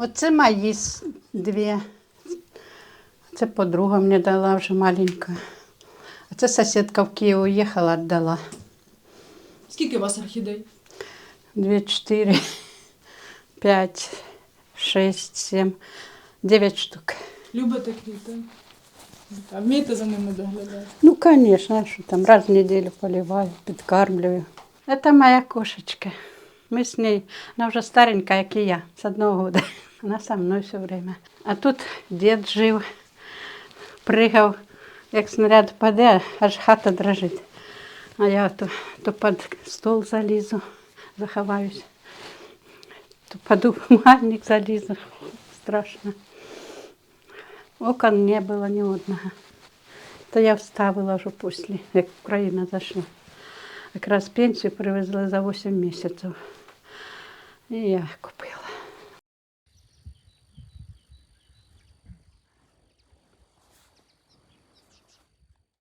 Оце мої дві. Це подруга мені дала вже маленька. А це сусідка в Київ уїхала, віддала. Скільки у вас орхідей? Дві, чотири, п'ять, шість, сім, дев'ять штук. Любите квіти? А вмієте за ними доглядати? Ну, а что там, раз в неделю поливаю, подкармливаю. Это моя кошечка. Мы с ней, она уже старенькая, как и я, с одного года. Она со мной все время. А тут дед жив, прыгав, як снаряд паде, аж хата дрожить. А я то, то під стол залізу, заховаюсь, то під умывальник залізу. Страшно. Окон не було ні одного. То я вставила вже після, як Україна зайшла. Якраз пенсію привезли за 8 місяців. І я купила.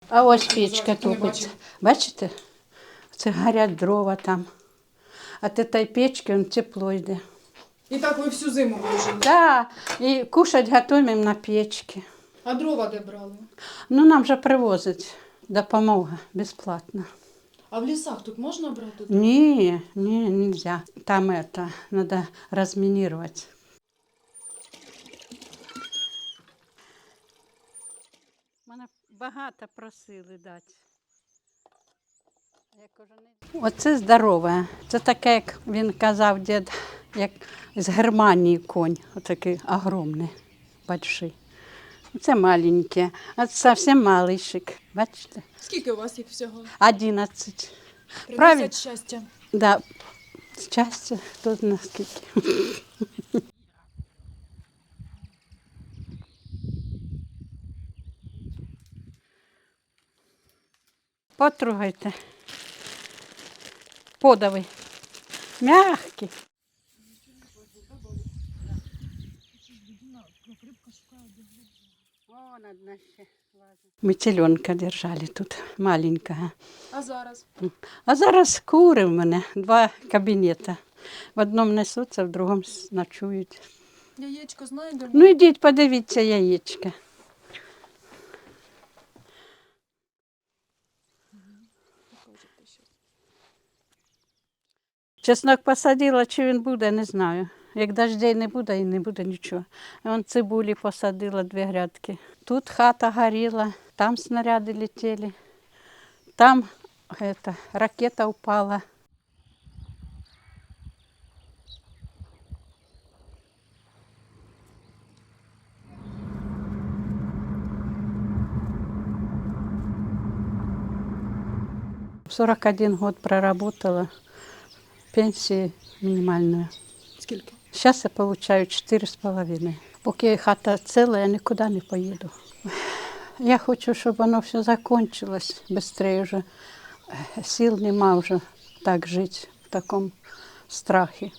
А ось тут. бачив? Бачите? Це горять дрова там. А ти тієї печки он тепло йде. І так ви всю зиму вижили. Да, і кушать готуємо на печці. А дрова де брали? Ну, нам же привозять допомога безплатно. А в лісах тут можна брати? Не, не, нельзя. Там это надо разминировать. Мене багато просили дати. Оце здорове. Це таке, як він казав дід, як з Германії конь, отакий огромний, большой. Це маленьке, а це зовсім малишик. Бачите? Скільки у вас їх всього? 11. Приносять Правильно. щастя. Да, щастя, хто знає скільки. Потругайте. Подови. Мягкі. Ми теленка держали тут, маленького. А зараз? А зараз кури в мене, два кабінети. В одному несуться, в другому ночують. Яєчко знайдемо. Ну ідіть, подивіться яєчка. Чеснок посадила, чи він буде, не знаю. Як дождей не буде і не буде нічого. Вон цибулі посадила дві грядки. Тут хата горіла, там снаряди летіли, там это, ракета упала. В 41 год проработала, пенсии минимальную. Скільки? Сейчас я получаю четыре с половиной. Поки хата ціла, я нікуди не поїду. Я хочу, щоб воно все закончилось швидше вже. Сил нема вже так жити в такому страхі.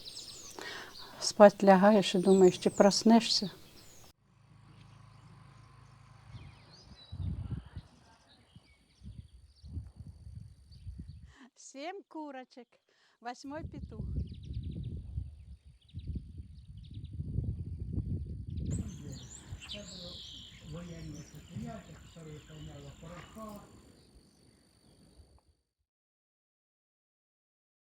Спать лягаєш і думаєш, чи проснешся. Семь курочек, восьмой петух. военные предприятия, которые выполняли порошка,